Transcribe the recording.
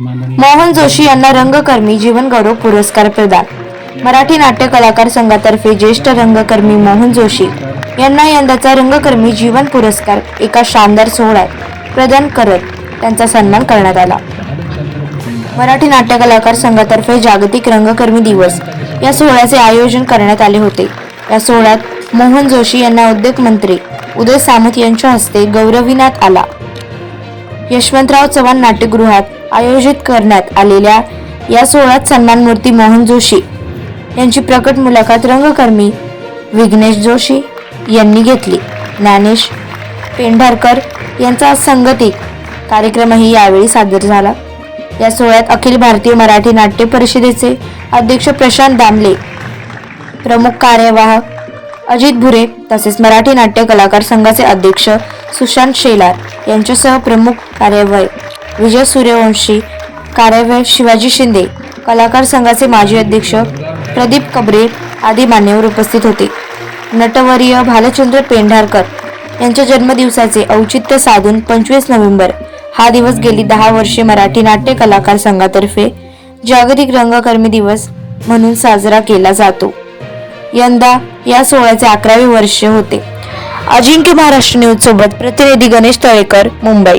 मोहन जोशी यांना रंगकर्मी जीवन गौरव पुरस्कार प्रदान. मराठी नाट्य कलाकार संघातर्फे ज्येष्ठ रंगकर्मी मोहन जोशी यांना यंदाचा रंगकर्मी जीवन पुरस्कार एका शानदार सोहळ्यात प्रदान करत त्यांचा सन्मान करण्यात आला. मराठी नाट्य कलाकार संघातर्फे जागतिक रंगकर्मी दिवस या सोहळ्याचे आयोजन करण्यात आले होते. या सोहळ्यात मोहन जोशी यांना उद्योग मंत्री उदय सामंत यांच्या हस्ते गौरविण्यात आला. यशवंतराव चव्हाण नाट्यगृहात आयोजित करण्यात आलेल्या या सोहळ्यात सन्मान मूर्ती मोहन जोशी यांची प्रकट मुलाखत रंगकर्मी विघ्नेश जोशी यांनी घेतली. ज्ञानेश पेंढारकर यांचा संगतिक कार्यक्रमही यावेळी सादर झाला. या सोहळ्यात अखिल भारतीय मराठी नाट्य परिषदेचे अध्यक्ष प्रशांत दामले प्रमुख कार्यवाहक अजित भुरे तसेच मराठी नाट्य कलाकार संघाचे अध्यक्ष सुशांत शेलार यांच्यासह प्रमुख कार्यवाह विजय सूर्यवंशी कार्यवाह शिवाजी शिंदे कलाकार संघाचे माजी अध्यक्ष प्रदीप कबरे आदी मान्यवर उपस्थित होते. नटवर्य भालचंद्र पेंढारकर यांच्या जन्मदिवसाचे औचित्य साधून पंचवीस नोव्हेंबर हा दिवस गेली दहा वर्षे मराठी नाट्य कलाकार संघातर्फे जागतिक रंगकर्मी दिवस म्हणून साजरा केला जातो. यंदा या सोहळ्याचे अकरावे वर्ष होते. अजिंक्य महाराष्ट्र न्यूज सोबत प्रतिनिधी गणेश तळेकर मुंबई.